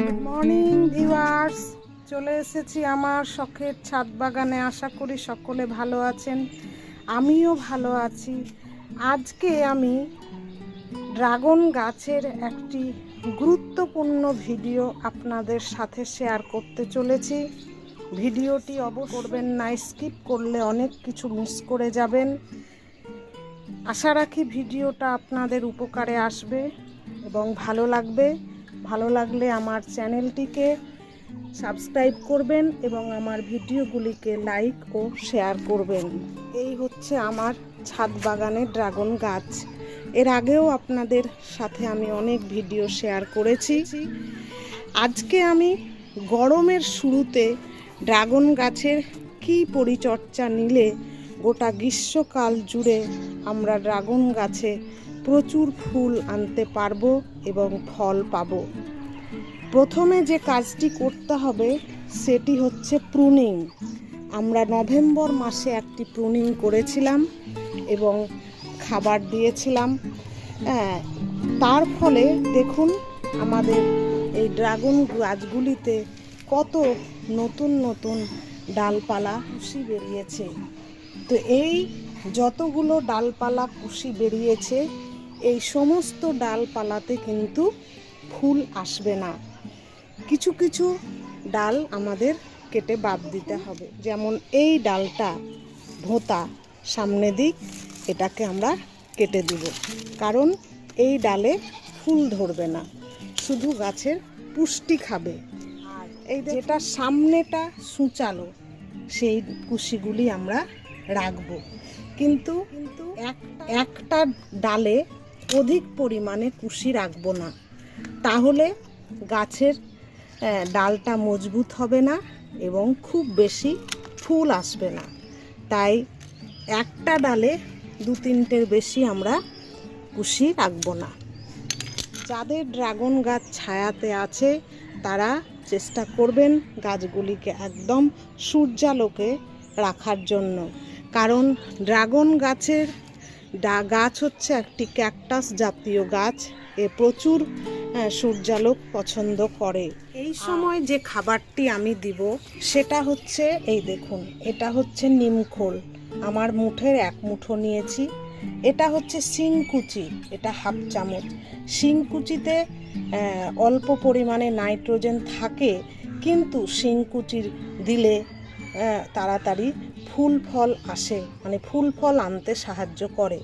Good morning viewers চলে এসেছি আমার শখের ছাদ বাগানে। আশা করি সকলে ভালো আছেন। আমিও ভালো আছি। আজকে আমি ড্রাগন গাছের একটি গুরুত্বপূর্ণ ভিডিও আপনাদের সাথে শেয়ার করতে চলেছি। ভিডিওটি অব করবেন না, স্কিপ করলে অনেক কিছু মিস করে যাবেন। আশা রাখি ভিডিওটা আপনাদের উপকারে আসবে এবং ভালো লাগবে। ভালো লাগলে আমার চ্যানেলটিকে সাবস্ক্রাইব করবেন এবং আমার ভিডিওগুলিকে লাইক ও শেয়ার করবেন। এই হচ্ছে আমার ছাদ বাগানের ড্রাগন গাছ। এর আগেও আপনাদের সাথে আমি অনেক ভিডিও শেয়ার করেছি। আজকে আমি গরমের শুরুতে ড্রাগন গাছের কি পরিচর্যা নিলে গোটা গ্রীষ্মকাল জুড়ে আমরা ড্রাগন গাছে প্রচুর ফুল আনতে পারব এবং ফল পাবো। প্রথমে যে কাজটি করতে হবে সেটি হচ্ছে প্রুনিং আমরা নভেম্বর মাসে একটি প্রুনিং করেছিলাম এবং খাবার দিয়েছিলাম। হ্যাঁ, তার ফলে দেখুন আমাদের এই ড্রাগন গাছগুলিতে কত নতুন নতুন ডালপালা কুশি বেরিয়েছে। তো এই যতগুলো ডালপালা কুশি বেরিয়েছে এই সমস্ত ডালপালাতে কিন্তু ফুল আসবে না। কিছু কিছু ডাল আমাদের কেটে বাদ দিতে হবে। যেমন এই ডালটা ভোঁতা সামনে দিক এটাকে আমরা কেটে দিব। কারণ এই ডালে ফুল ধরবে না শুধু গাছের পুষ্টি খাবে। আর এই যেটা সামনেটা সূচালো সেই কুশিগুলি আমরা রাখব। কিন্তু কিন্তু একটা ডালে অধিক পরিমাণে কুশি রাখব না। তাহলে গাছের ডালটা মজবুত হবে না এবং খুব বেশি ফুল আসবে না। তাই একটা ডালে দু তিনটের বেশি আমরা কুশি রাখব না। যাদের ড্রাগন গাছ ছায়াতে আছে, তারা চেষ্টা করবেন গাছগুলিকে একদম সূর্যালোকে রাখার জন্য। কারণ ড্রাগন গাছের ডা- গাছ হচ্ছে একটি ক্যাকটাস জাতীয় গাছ। এ প্রচুর সূর্যালোক পছন্দ করে। এই সময় যে খাবারটি আমি দিব, সেটা হচ্ছে, এই দেখুন, এটা হচ্ছে নিমখোল আমার মুঠের এক মুঠো নিয়েছি। এটা হচ্ছে শিংকুচি এটা হাফ চামচ। শিংকুচিতে অল্প পরিমাণে নাইট্রোজেন থাকে, কিন্তু শিংকুচির দিলে তাড়াতাড়ি ফুল ফল আসে মানে ফুল ফল আনতে সাহায্য করে।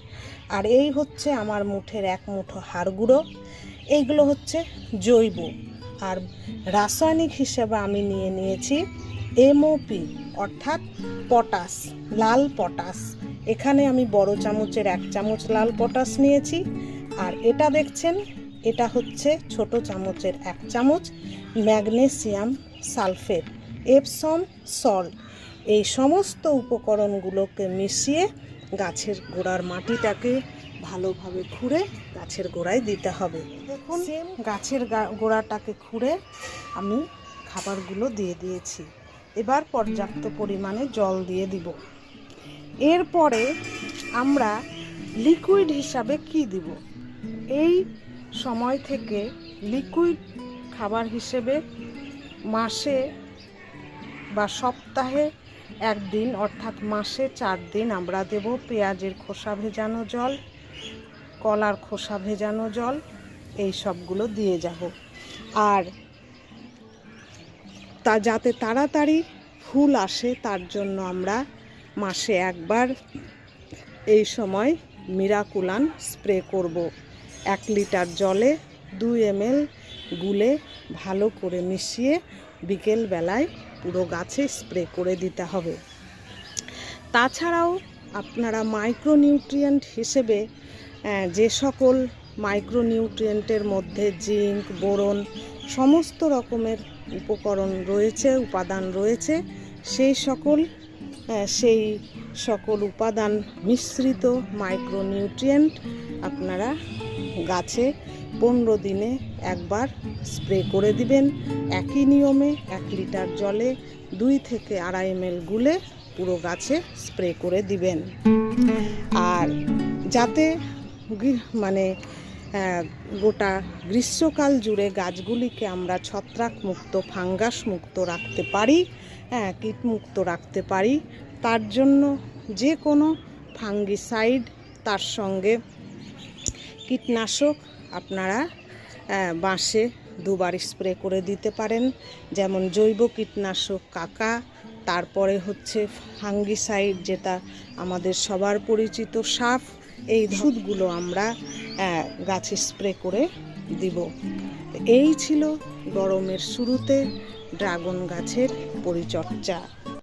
আর এই হচ্ছে আমার মুঠের এক মুঠো হাড় গুঁড়ো। এইগুলো হচ্ছে জৈব। আর রাসায়নিক হিসেবে আমি নিয়ে নিয়েছি এমওপি অর্থাৎ পটাশ, লাল পটাশ। এখানে আমি বড় চামচের এক চামচ লাল পটাশ নিয়েছি। আর এটা দেখছেন, এটা হচ্ছে ছোট চামচের এক চামচ ম্যাগনেসিয়াম সালফেট। এপসম সল্ট এই সমস্ত উপকরণগুলোকে মিশিয়ে গাছের গোড়ার মাটিটাকে ভালোভাবে খুঁড়ে গাছের গোড়ায় দিতে হবে। দেখুন গাছের গোড়াটাকে খুঁড়ে আমি খাবারগুলো দিয়ে দিয়েছি। এবার পর্যাপ্ত পরিমাণে জল দিয়ে দিব। এরপরে আমরা লিকুইড হিসাবে কি দিব? এই সময় থেকে লিকুইড খাবার হিসেবে মাসে বা সপ্তাহে একদিন, অর্থাৎ মাসে চার দিন আমরা দেব পেঁয়াজের খোসা ভেজানো জল, কলার খোসা ভেজানো জল, এই সবগুলো দিয়ে যাব। আর তা যাতে তাড়াতাড়ি ফুল আসে, তার জন্য আমরা মাসে একবার এই সময় মিরাকুলান স্প্রে করব। এক লিটার জলে দুই এমএল গুলে ভালো করে মিশিয়ে বিকেল বেলায় পুরো গাছে স্প্রে করে দিতে হবে। তাছাড়াও আপনারা মাইক্রোনিউট্রিয়েন্ট হিসেবে যে সকল মাইক্রোনিউট্রিয়েন্টের মধ্যে জিঙ্ক, বোরন, সমস্ত রকমের উপকরণ রয়েছে, উপাদান রয়েছে, সেই সকল সেই সকল উপাদান মিশ্রিত মাইক্রোনিউট্রিয়েন্ট আপনারা গাছে পনেরো দিনে একবার স্প্রে করে দিবেন। একই নিয়মে এক লিটার জলে দুই থেকে আড়াই এম গুলে পুরো গাছে স্প্রে করে দিবেন। আর যাতে মানে গোটা গ্রীষ্মকাল জুড়ে গাছগুলিকে আমরা ছত্রাক মুক্ত, ফাঙ্গাস মুক্ত রাখতে পারি হ্যাঁ কীটমুক্ত রাখতে পারি, তার জন্য যে কোনো ফাঙ্গিসাইড, তার সঙ্গে কীটনাশক আপনারা বাঁশে দুবার স্প্রে করে দিতে পারেন। যেমন জৈব কীটনাশক কাকা, তারপরে হচ্ছে ফাঙ্গিসাইড যেটা আমাদের সবার পরিচিত সাপ। এই ওষুধগুলো আমরা গাছে স্প্রে করে দিব। এই ছিল গরমের শুরুতে ড্রাগন গাছের পরিচর্যা।